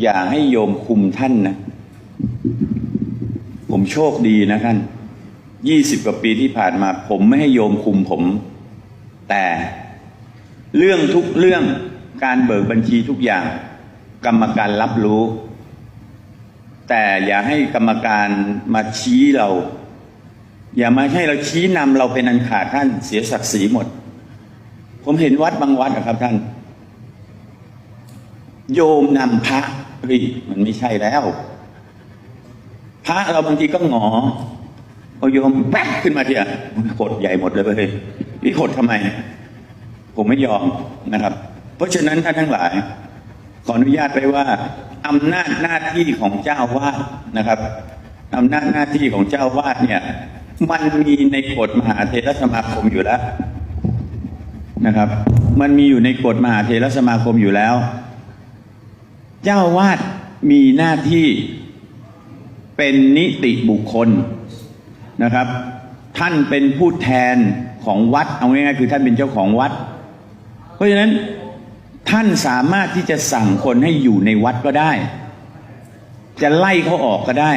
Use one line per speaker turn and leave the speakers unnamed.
อย่าให้โยมคุมท่านนะ ผมโชคดีนะท่านยี่สิบกว่าปีที่ผ่านมา ผมไม่ให้โยมคุมผม แต่เรื่องทุกเรื่องการเบิกบัญชีทุกอย่าง กรรมการรับรู้ แต่อย่าให้กรรมการมาชี้เรา อย่ามาให้เราชี้นำเราเป็นอันขาดท่านเสียศักดิ์ศรีหมด ผมเห็นวัดบางวัดนะครับท่าน โยมนำพระ เฮ้ยมันไม่ใช่แล้ว พระเราบางทีก็หงอพอโยมแป๊บขึ้นมาเถอะขดใหญ่หมดเลยเว้ยนี่ขดทำไม ผมไม่ยอมนะครับ เพราะฉะนั้นท่านทั้งหลาย ขออนุญาตไปว่าอำนาจหน้าที่ของเจ้าวาดนะครับอำนาจหน้าที่ของเจ้าวาดเนี่ย มันมีในกฎมหาเทรสมาคมอยู่แล้วนะครับ มันมีอยู่ในกฎมหาเทรสมาคมอยู่แล้ว เจ้าวาดมีหน้าที่เป็นนิติบุคคลนะครับ ท่านเป็นผู้แทนของวัดเอาง่ายๆคือท่านเป็นเจ้าของวัด เพราะฉะนั้นท่านสามารถที่จะสั่งคนให้อยู่ในวัดก็ได้ จะไล่เขาออกก็ได้